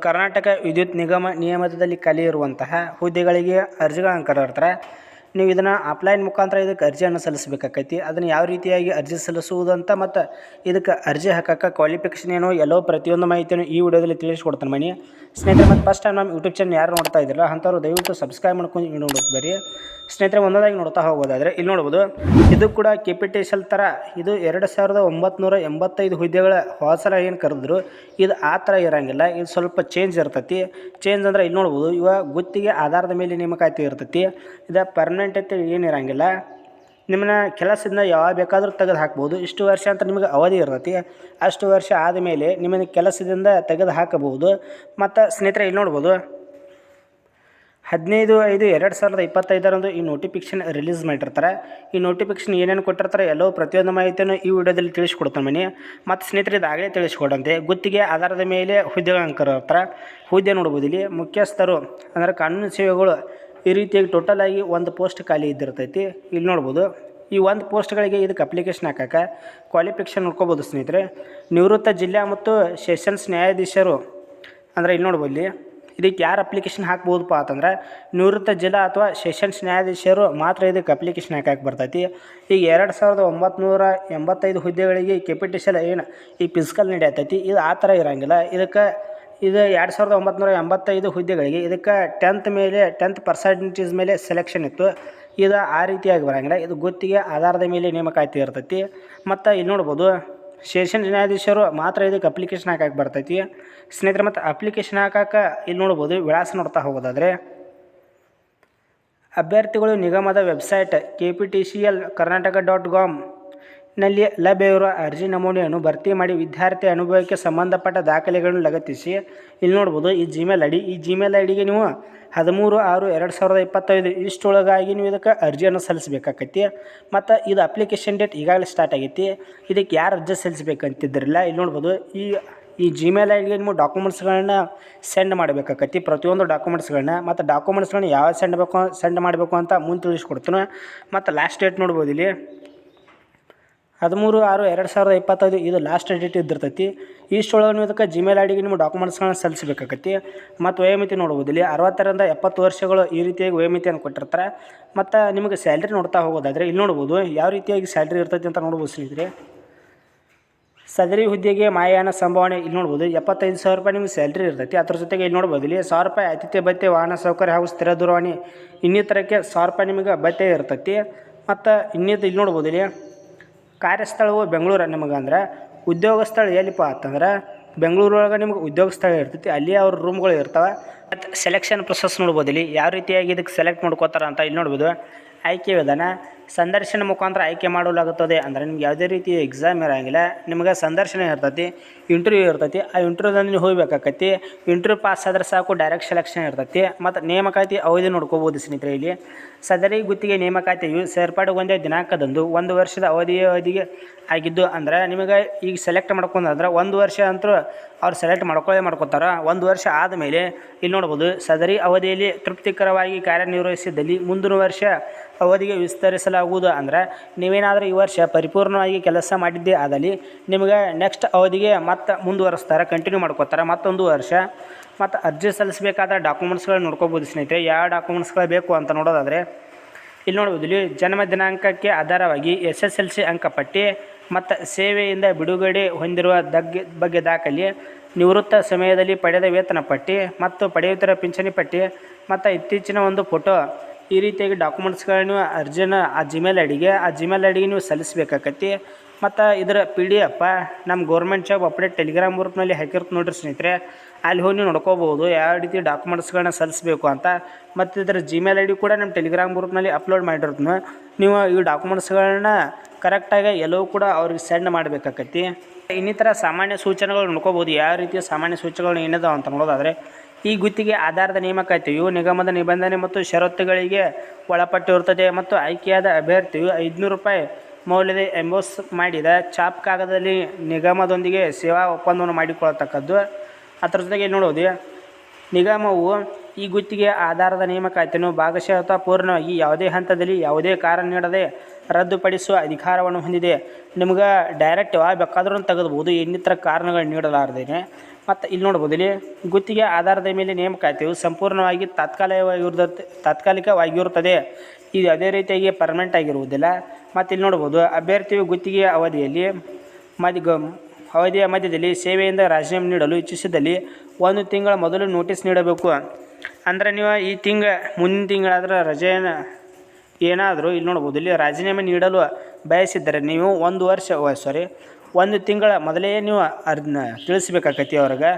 ಕರ್ನಾಟಕ ವಿದ್ಯುತ್ ನಿಗಮ ನಿಯಮಿತದಲ್ಲಿ ಖಾಲಿ ಇರುವಂತಹ ಹುದ್ದೆಗಳಿಗೆ ಅರ್ಜಿಗಳನ್ನು ಕರೆದಿರ್ತಾರೆ ನೀವು ಇದನ್ನು ಆಫ್ಲೈನ್ ಮುಖಾಂತರ ಇದಕ್ಕೆ ಅರ್ಜಿಯನ್ನು ಸಲ್ಲಿಸಬೇಕಾಕೈತಿ. ಅದನ್ನು ಯಾವ ರೀತಿಯಾಗಿ ಅರ್ಜಿ ಸಲ್ಲಿಸುವುದು ಅಂತ ಮತ್ತು ಇದಕ್ಕೆ ಅರ್ಜಿ ಹಾಕಕ್ಕೆ ಕ್ವಾಲಿಫಿಕೇಷನ್ ಏನು ಎಲ್ಲೋ ಪ್ರತಿಯೊಂದು ಮಾಹಿತಿಯನ್ನು ಈ ವಿಡಿಯೋದಲ್ಲಿ ತಿಳಿಸ್ಕೊಡ್ತಾನೆ ಮನಿ. ಸ್ನೇಹಿತರೆ, ಮತ್ತು ಫಸ್ಟ್ ಟೈಮ್ ನಮ್ಮ ಯೂಟ್ಯೂಬ್ ಚಾನಲ್ ಯಾರು ನೋಡ್ತಾ ಇದ್ದಿಲ್ಲ ಅಂಥವ್ರು ದಯವಿಟ್ಟು ಸಬ್ಸ್ಕ್ರೈಬ್ ಮಾಡ್ಕೊಂಡು ಬರೀ ಸ್ನೇಹಿತರೆ, ಒಂದೊಂದಾಗಿ ನೋಡ್ತಾ ಹೋಗೋದಾದರೆ ಇಲ್ಲಿ ನೋಡ್ಬೋದು, ಇದು ಕೂಡ ಕೆ ಪಿ ಟಿ ಥರ ಇದು ಎರಡು ಸಾವಿರದ ಒಂಬತ್ನೂರ ಎಂಬತ್ತೈದು ಹುದ್ದೆಗಳ ಹೊಸರ ಏನು ಕರೆದ್ರು, ಇದು ಆ ಥರ ಇರೋಂಗಿಲ್ಲ, ಇದು ಸ್ವಲ್ಪ ಚೇಂಜ್ ಇರ್ತೈತಿ. ಚೇಂಜ್ ಅಂದ್ರೆ ಇಲ್ಲಿ ನೋಡ್ಬೋದು ಇವಾಗ ಗುತ್ತಿಗೆ ಆಧಾರದ ಮೇಲೆ ನೇಮಕಾತಿ ಇರ್ತೈತಿ. ಇದು ಪರ್ಮನೆಂಟ್ ಅಂತ ಏನಿರಂಗಿಲ್ಲ ನಿಮ್ಮನ್ನ ಕೆಲಸದಿಂದ ಯಾವಾಗ ಬೇಕಾದರೂ ತೆಗೆದು ಹಾಕ್ಬೋದು. ಇಷ್ಟು ವರ್ಷ ಅಂತ ನಿಮಗೆ ಅವಧಿ ಇರ್ತೈತಿ. ಅಷ್ಟು ವರ್ಷ ಆದಮೇಲೆ ನಿಮ್ಮನ್ನು ಕೆಲಸದಿಂದ ತೆಗೆದು ಹಾಕಬಹುದು. ಮತ್ತು ಸ್ನೇಹಿತರೆ, ಇಲ್ಲಿ ನೋಡ್ಬೋದು. ಹದಿನೈದು ಐದು ಎರಡು ಸಾವಿರದ ಇಪ್ಪತ್ತೈದರಂದು ಈ ನೋಟಿಫಿಕೇಷನ್ ರಿಲೀಸ್ ಮಾಡಿರ್ತಾರೆ. ಈ ನೋಟಿಫಿಕೇಷನ್ ಏನೇನು ಕೊಟ್ಟಿರ್ತಾರೆ ಎಲ್ಲೋ ಪ್ರತಿಯೊಂದು ಮಾಹಿತಿಯನ್ನು ಈ ವಿಡಿಯೋದಲ್ಲಿ ತಿಳಿಸ್ಕೊಡ್ತಾನೆ ಮನೆ. ಮತ್ತು ಸ್ನೇಹಿತರೆ ಇದಾಗಲೇ ತಿಳಿಸ್ಕೊಡಂತೆ. ಗುತ್ತಿಗೆ, ಆಧಾರದ ಮೇಲೆ ಹುದ್ದೆಗಳ ಅಂಕರ್ ಹುದ್ದೆ ನೋಡ್ಬೋದು ಇಲ್ಲಿ ಮುಖ್ಯಸ್ಥರು, ಅಂದರೆ ಕಾನೂನು ಸೇವೆಗಳು ಈ ರೀತಿಯಾಗಿ ಟೋಟಲ್ ಆಗಿ ಒಂದು ಪೋಸ್ಟ್ ಖಾಲಿ ಇದ್ದಿರ್ತೈತಿ. ಇಲ್ಲಿ ನೋಡ್ಬೋದು, ಈ ಒಂದು ಪೋಸ್ಟ್ಗಳಿಗೆ ಇದಕ್ಕೆ ಅಪ್ಲಿಕೇಶನ್ ಹಾಕಕ್ಕೆ ಕ್ವಾಲಿಫಿಕೇಷನ್ ನೋಡ್ಕೋಬೋದು ಸ್ನೇಹಿತರೆ. ನಿವೃತ್ತ ಜಿಲ್ಲಾ ಮತ್ತು ಸೆಷನ್ಸ್ ನ್ಯಾಯಾಧೀಶರು, ಅಂದರೆ ಇಲ್ಲಿ ನೋಡ್ಬೋದು ಇಲ್ಲಿ, ಇದಕ್ಕೆ ಯಾರು ಅಪ್ಲಿಕೇಶನ್ ಹಾಕ್ಬೋದಪ್ಪ ಅಂತಂದ್ರೆ, ನಿವೃತ್ತ ಜಿಲ್ಲಾ ಅಥವಾ ಸೆಷನ್ಸ್ ನ್ಯಾಯಾಧೀಶರು ಮಾತ್ರ ಇದಕ್ಕೆ ಅಪ್ಲಿಕೇಶನ್ ಹಾಕಕ್ಕೆ ಬರ್ತೈತಿ. ಈಗ ಎರಡು ಸಾವಿರದ ಒಂಬತ್ನೂರ ಎಂಬತ್ತೈದು ಹುದ್ದೆಗಳಿಗೆ ಕೆಪಿಟಿಷಲ್ ಏನು ಈ ಫಿಸಿಕಲ್ ನಡೆಯತೈತಿ, ಇದು ಆ ಥರ ಇರೋಂಗಿಲ್ಲ. ಇದಕ್ಕೆ ಇದು ಎರಡು ಸಾವಿರದ ಒಂಬತ್ನೂರ ಎಂಬತ್ತೈದು ಹುದ್ದೆಗಳಿಗೆ ಇದಕ್ಕೆ ಟೆಂತ್ ಮೇಲೆ ಟೆಂತ್ ಪರ್ಸೆಂಟೇಜ್ ಮೇಲೆ ಸೆಲೆಕ್ಷನ್ ಇತ್ತು. ಇದು ಆ ರೀತಿಯಾಗಿ ಬರೋಂಗಿಲ್ಲ. ಇದು ಗುತ್ತಿಗೆ ಆಧಾರದ ಮೇಲೆ ನೇಮಕಾತಿ ಇರ್ತೈತಿ. ಮತ್ತು ಇಲ್ಲಿ ನೋಡ್ಬೋದು, ಶೇಷನ್ ನ್ಯಾಯಾಧೀಶರು ಮಾತ್ರ ಇದಕ್ಕೆ ಅಪ್ಲಿಕೇಶನ್ ಹಾಕಕ್ಕೆ ಬರ್ತೈತಿ. ಸ್ನೇಹಿತರೆ, ಮತ್ತು ಅಪ್ಲಿಕೇಶನ್ ಹಾಕಕ್ಕೆ ಇಲ್ಲಿ ನೋಡ್ಬೋದು, ವಿಳಾಸ ನೋಡ್ತಾ ಹೋಗೋದಾದರೆ, ಅಭ್ಯರ್ಥಿಗಳು ನಿಗಮದ website K P T C L Karnataka dot com ನಲ್ಲಿ ಲಭ್ಯವಿರುವ ಅರ್ಜಿ ನಮೂನೆಯನ್ನು ಭರ್ತಿ ಮಾಡಿ ವಿದ್ಯಾರ್ಥಿ ಅನುಭವಕ್ಕೆ ಸಂಬಂಧಪಟ್ಟ ದಾಖಲೆಗಳನ್ನು ಲಗತ್ತಿಸಿ. ಇಲ್ಲಿ ನೋಡ್ಬೋದು, ಈ ಜಿಮೇಲ್ ಐ ಡಿ ಈ ಜಿಮೇಲ್ ಐ ಡಿಗೆ ನೀವು ಹದಿಮೂರು, ಆರು, ಎರಡು ಸಾವಿರದ ಇಪ್ಪತ್ತೈದು ಇಷ್ಟೊಳಗಾಗಿ ನೀವು ಇದಕ್ಕೆ ಅರ್ಜಿಯನ್ನು ಸಲ್ಲಿಸಬೇಕಾಕೈತಿ ಮತ್ತು ಇದು ಅಪ್ಲಿಕೇಶನ್ ಡೇಟ್ ಈಗಾಗಲೇ ಸ್ಟಾರ್ಟ್ ಆಗೈತಿ. ಇದಕ್ಕೆ ಯಾರು ಅರ್ಜಿ ಸಲ್ಲಿಸಬೇಕಂತಿದ್ದಿರಲ್ಲ, ಇಲ್ಲಿ ನೋಡ್ಬೋದು, ಈ ಈ ಜಿಮೇಲ್ ಐ ಡಿಗೆ ನೀವು ಡಾಕ್ಯುಮೆಂಟ್ಸ್ಗಳನ್ನ ಸೆಂಡ್ ಮಾಡಬೇಕಾಕತಿ ಪ್ರತಿಯೊಂದು ಡಾಕ್ಯುಮೆಂಟ್ಸ್ಗಳನ್ನ ಮತ್ತು ಡಾಕ್ಯುಮೆಂಟ್ಸ್ಗಳನ್ನ ಯಾವ ಸೆಂಡ್ ಬೇಕು ಸೆಂಡ್ ಮಾಡಬೇಕು ಅಂತ ಮುಂದೆ ತಿಳಿಸ್ಕೊಡ್ತೀನಿ. ಮತ್ತು ಲಾಸ್ಟ್ ಡೇಟ್ ನೋಡ್ಬೋದು ಇಲ್ಲಿ. ಹದಿಮೂರು ಆರು ಎರಡು ಸಾವಿರದ ಇಪ್ಪತ್ತೈದು ಇದು ಲಾಸ್ಟ್ ಡೇಟ್ ಇದ್ದಿರ್ತೈತಿ. ಇಷ್ಟೊಳಗೆ ನೀವು ಇದಕ್ಕೆ ಜಿಮೇಲ್ ಐ ಡಿಗೆ ನಿಮ್ಮ ಡಾಕ್ಯುಮೆಂಟ್ಸ್ಗಳನ್ನ ಸಲ್ಲಿಸಬೇಕಾಗತ್ತಿ. ಮತ್ತು ವಯೋಮಿತಿ ನೋಡ್ಬೋದು ಇಲ್ಲಿ ಅರವತ್ತರಿಂದ ಎಪ್ಪತ್ತು ವರ್ಷಗಳು ಈ ರೀತಿಯಾಗಿ ವಯೋಮಿತಿಯನ್ನು ಕೊಟ್ಟಿರ್ತಾರೆ. ಮತ್ತು ನಿಮಗೆ ಸ್ಯಾಲ್ರಿ ನೋಡ್ತಾ ಹೋಗೋದಾದರೆ ಇಲ್ಲಿ ನೋಡ್ಬೋದು. ಯಾವ ರೀತಿಯಾಗಿ ಸ್ಯಾಲ್ರಿ ಇರ್ತೈತಿ ಅಂತ ನೋಡ್ಬೋದು ಸ್ನೇಹಿತರೆ. ಸದರಿ ಹುದ್ದೆಗೆ ಮಾಯಾನ ಸಂಭಾವನೆ ಇಲ್ಲಿ ನೋಡ್ಬೋದು. ಎಪ್ಪತ್ತೈದು ಸಾವಿರ ರೂಪಾಯಿ ನಿಮಗೆ ಸ್ಯಾಲ್ರಿ ಇರ್ತೈತಿ. ಅದ್ರ ಜೊತೆಗೆ ಇಲ್ಲಿ ನೋಡ್ಬೋದು ಇಲ್ಲಿ ಸಾವಿರ ರೂಪಾಯಿ ಆತಿಥ್ಯ ಭತ್ಯೆ ವಾಹನ ಸೌಕರ್ಯ ಹಾಗೂ ಸ್ಥಿರ ದೂರವಾಣಿ ಇನ್ನಿತರಕ್ಕೆ ಸಾವಿರ ರೂಪಾಯಿ ನಿಮಗೆ ಭತ್ಯೆ ಇರ್ತೈತಿ. ಮತ್ತು ಇನ್ನಿತ ಇಲ್ಲಿ ನೋಡ್ಬೋದು ಇಲ್ಲಿ ಕಾರ್ಯಸ್ಥಳವು ಬೆಂಗಳೂರು ನಿಮಗೆ ಅಂದ್ರೆ ಉದ್ಯೋಗ ಸ್ಥಳ ಎಲ್ಲಿಪ್ಪ ಅಂತಂದ್ರೆ ಬೆಂಗಳೂರೊಳಗೆ ನಿಮ್ಗೆ ಉದ್ಯೋಗ ಸ್ಥಳ ಇರ್ತೈತಿ. ಅಲ್ಲಿ ಅವ್ರ ರೂಮ್ಗಳು ಇರ್ತವೆ. ಮತ್ತು ಸೆಲೆಕ್ಷನ್ ಪ್ರೊಸೆಸ್ ನೋಡ್ಬೋದು ಇಲ್ಲಿ. ಯಾವ ರೀತಿಯಾಗಿ ಇದಕ್ಕೆ ಸೆಲೆಕ್ಟ್ ಮಾಡ್ಕೋತಾರೆ ಅಂತ ಇಲ್ಲಿ ನೋಡ್ಬೋದು. ಆಯ್ಕೆ ವಿಧಾನ ಸಂದರ್ಶನ ಮುಖಾಂತರ ಆಯ್ಕೆ ಮಾಡಲಾಗುತ್ತದೆ. ಅಂದರೆ ನಿಮ್ಗೆ ಯಾವುದೇ ರೀತಿ ಎಕ್ಸಾಮ್ ಇರೋಂಗಿಲ್ಲ, ನಿಮಗೆ ಸಂದರ್ಶನ ಇರ್ತೈತಿ ಇಂಟರ್ವ್ಯೂ ಇರ್ತೈತಿ, ಆ ಇಂಟರ್ವ್ಯೂದಲ್ಲಿ ನೀವು ಹೋಗ್ಬೇಕಾಕೈತಿ ಇಂಟರ್ವ್ಯೂ ಪಾಸ್ ಆದ್ರೆ ಸಾಕು ಡೈರೆಕ್ಟ್ ಸೆಲೆಕ್ಷನ್ ಇರ್ತೈತಿ, ಮತ್ತು ನೇಮಕಾತಿ ಅವಧಿ ನೋಡ್ಕೋಬೋದು ಸ್ನೇಹಿತರೆ ಇಲ್ಲಿ. ಸದರಿ ಗುತ್ತಿಗೆ ನೇಮಕಾತಿಯು ಒಂದೇ ದಿನಾಂಕದಂದು ಒಂದು ವರ್ಷದ ಅವಧಿಯ ಅವಧಿಗೆ ಆಗಿದ್ದು, ಅಂದ್ರೆ ನಿಮಗೆ ಈಗ ಸೆಲೆಕ್ಟ್ ಮಾಡ್ಕೊಂಡ್ರೆ ಒಂದು ವರ್ಷ ಅಂತೂ ಅವ್ರು ಸೆಲೆಕ್ಟ್ ಮಾಡ್ಕೊಳ್ಳೇ ಮಾಡ್ಕೋತಾರೆ. ಒಂದು ವರ್ಷ ಆದಮೇಲೆ ಇಲ್ಲಿ ನೋಡ್ಬೋದು, ಸದರಿ ಅವಧಿಯಲ್ಲಿ ತೃಪ್ತಿಕರವಾಗಿ ಕಾರ್ಯನಿರ್ವಹಿಸಿದಲ್ಲಿ ಮುಂದಿನ ವರ್ಷ ಅವಧಿಗೆ ವಿಸ್ತರಿಸಲಾಗುವುದು ಅಂದರೆ ನೀವೇನಾದರೂ ಈ ವರ್ಷ ಪರಿಪೂರ್ಣವಾಗಿ ಕೆಲಸ ಮಾಡಿದ್ದೇ ಆದಲ್ಲಿ ನಿಮಗೆ ನೆಕ್ಸ್ಟ್ ಅವಧಿಗೆ ಮತ್ತೆ ಮುಂದುವರೆಸ್ತಾರೆ ಕಂಟಿನ್ಯೂ ಮಾಡ್ಕೋತಾರೆ ಮತ್ತೊಂದು ವರ್ಷ ಮತ್ತು ಅರ್ಜಿ ಸಲ್ಲಿಸಬೇಕಾದ ಡಾಕ್ಯುಮೆಂಟ್ಸ್ಗಳು ನೋಡ್ಕೋಬೋದು ಸ್ನೇಹಿತರೆ. ಯಾವ ಡಾಕ್ಯುಮೆಂಟ್ಸ್ಗಳು ಬೇಕು ಅಂತ ನೋಡೋದಾದರೆ ಇಲ್ಲಿ ನೋಡ್ಬೋದು, ಇಲ್ಲಿ ಜನ್ಮ ದಿನಾಂಕಕ್ಕೆ ಆಧಾರವಾಗಿ ಎಸ್ ಎಸ್ ಎಲ್ ಸಿ ಅಂಕಪಟ್ಟಿ ಮತ್ತು ಸೇವೆಯಿಂದ ಬಿಡುಗಡೆ ಹೊಂದಿರುವ ದಗ್ಗೆ ಬಗ್ಗೆ ದಾಖಲೆ, ನಿವೃತ್ತ ಸಮಯದಲ್ಲಿ ಪಡೆದ ವೇತನ ಪಟ್ಟಿ ಮತ್ತು ಪಡೆಯುತ್ತಿರುವ ಪಿಂಚಣಿ ಪಟ್ಟಿ ಮತ್ತು ಇತ್ತೀಚಿನ ಒಂದು ಫೋಟೋ ಈ ರೀತಿಯಾಗಿ ಡಾಕ್ಯುಮೆಂಟ್ಸ್ಗಳನ್ನು ಅರ್ಜಿನ ಆ ಜಿಮೇಲ್ ಐಡಿಗೆ, ಆ ಜಿಮೇಲ್ ಐಡಿಗೆ ನೀವು ಸಲ್ಲಿಸಬೇಕಾಕತಿ ಮತ್ತು ಇದರ ಪಿ ಡಿ ಎಫ್ ನಮ್ಮ ಗೌರ್ಮೆಂಟ್ ಜಾಬ್ ಅಪ್ಡೇಟ್ ಟೆಲಿಗ್ರಾಮ್ ಗ್ರೂಪ್ನಲ್ಲಿ ಹಾಕಿರ್ತು ನೋಡ್ರಿ ಸ್ನೇಹಿತರೆ. ಅಲ್ಲಿ ಹೋಗಿ ನೀವು ನೋಡ್ಕೋಬೋದು ಯಾವ ರೀತಿ ಡಾಕ್ಯುಮೆಂಟ್ಸ್ಗಳನ್ನ ಸಲ್ಲಿಸಬೇಕು ಅಂತ. ಮತ್ತು ಇದರ ಜಿಮೇಲ್ ಐ ಡಿ ಕೂಡ ನಮ್ಮ ಟೆಲಿಗ್ರಾಮ್ ಗ್ರೂಪ್ನಲ್ಲಿ ಅಪ್ಲೋಡ್ ಮಾಡಿರ್ತೀನಿ. ನೀವು ಈ ಡಾಕ್ಯುಮೆಂಟ್ಸ್ಗಳನ್ನ ಕರೆಕ್ಟಾಗಿ ಎಲ್ಲವೂ ಕೂಡ ಅವ್ರಿಗೆ ಸೆಂಡ್ ಮಾಡಬೇಕಾಕತಿ ಇನ್ನಿತರ ಸಾಮಾನ್ಯ ಸೂಚನೆಗಳು ನೋಡ್ಕೋಬೋದು. ಯಾವ ರೀತಿಯ ಸಾಮಾನ್ಯ ಸೂಚನೆಗಳು ಏನಿದಾವೆ ಅಂತ ನೋಡೋದಾದರೆ, ಈ ಗುತ್ತಿಗೆ ಆಧಾರದ ನೇಮಕಾತಿಯು ನಿಗಮದ ನಿಬಂಧನೆ ಮತ್ತು ಷರತ್ತುಗಳಿಗೆ ಒಳಪಟ್ಟಿರುತ್ತದೆ ಮತ್ತು ಆಯ್ಕೆಯಾದ ಅಭ್ಯರ್ಥಿಯು ಐದುನೂರು ರೂಪಾಯಿ ಮೌಲ್ಯದ ಎಂಬೋಸ್ ಮಾಡಿದ ಚಾಪ್ ಕಾಗದದಲ್ಲಿ ನಿಗಮದೊಂದಿಗೆ ಸೇವಾ ಒಪ್ಪಂದವನ್ನು ಮಾಡಿಕೊಳ್ಳತಕ್ಕದ್ದು. ಅದರ ಜೊತೆಗೆ ನೋಡೋದು, ನಿಗಮವು ಈ ಗುತ್ತಿಗೆ ಆಧಾರದ ನೇಮಕಾತಿಯನ್ನು ಭಾಗಶಃ ಅಥವಾ ಪೂರ್ಣವಾಗಿ ಯಾವುದೇ ಹಂತದಲ್ಲಿ ಯಾವುದೇ ಕಾರಣ ನೀಡದೆ ರದ್ದುಪಡಿಸುವ ಅಧಿಕಾರವನ್ನು ಹೊಂದಿದೆ. ನಿಮ್ಗೆ ಡೈರೆಕ್ಟ್ ಯಾವ ಬೇಕಾದ್ರೂ ತೆಗೆದ್ಬೋದು ಇನ್ನಿತರ ಕಾರಣಗಳು ನೀಡಲಾರ್ದೇನೆ. ಮತ್ತು ಇಲ್ಲಿ ನೋಡ್ಬೋದು, ಇಲ್ಲಿ ಗುತ್ತಿಗೆ ಆಧಾರದ ಮೇಲೆ ನೇಮಕಾತಿಯು ಸಂಪೂರ್ಣವಾಗಿ ತಾತ್ಕಾಲಿಕವಾಗಿರುತ್ತೆ, ತಾತ್ಕಾಲಿಕವಾಗಿರುತ್ತದೆ. ಇದು ಅದೇ ರೀತಿಯಾಗಿ ಪರ್ಮನೆಂಟ್ ಆಗಿರುವುದಿಲ್ಲ. ಮತ್ತು ಇಲ್ಲಿ ನೋಡ್ಬೋದು, ಅಭ್ಯರ್ಥಿಯು ಗುತ್ತಿಗೆ ಅವಧಿಯಲ್ಲಿ ಗ ಅವಧಿಯ ಮಧ್ಯದಲ್ಲಿ ಸೇವೆಯಿಂದ ರಾಜೀನಾಮೆ ನೀಡಲು ಇಚ್ಛಿಸಿದಲ್ಲಿ ಒಂದು ತಿಂಗಳ ಮೊದಲು ನೋಟಿಸ್ ನೀಡಬೇಕು. ಅಂದರೆ ನೀವು ಈ ತಿಂಗ, ಮುಂದಿನ ತಿಂಗಳಾದ್ರೆ ರಜೆಯನ್ನು ಏನಾದರೂ ಇಲ್ಲಿ ನೋಡ್ಬೋದು. ಇಲ್ಲಿ ರಾಜೀನಾಮೆ ನೀಡಲು ಬಯಸಿದ್ದರೆ ನೀವು ಒಂದು ವರ್ಷ ಸಾರಿ ಒಂದು ತಿಂಗಳ ಮೊದಲೇ ನೀವು ಅದನ್ನ ತಿಳಿಸ್ಬೇಕಾಕತಿ ಅವ್ರಿಗೆ.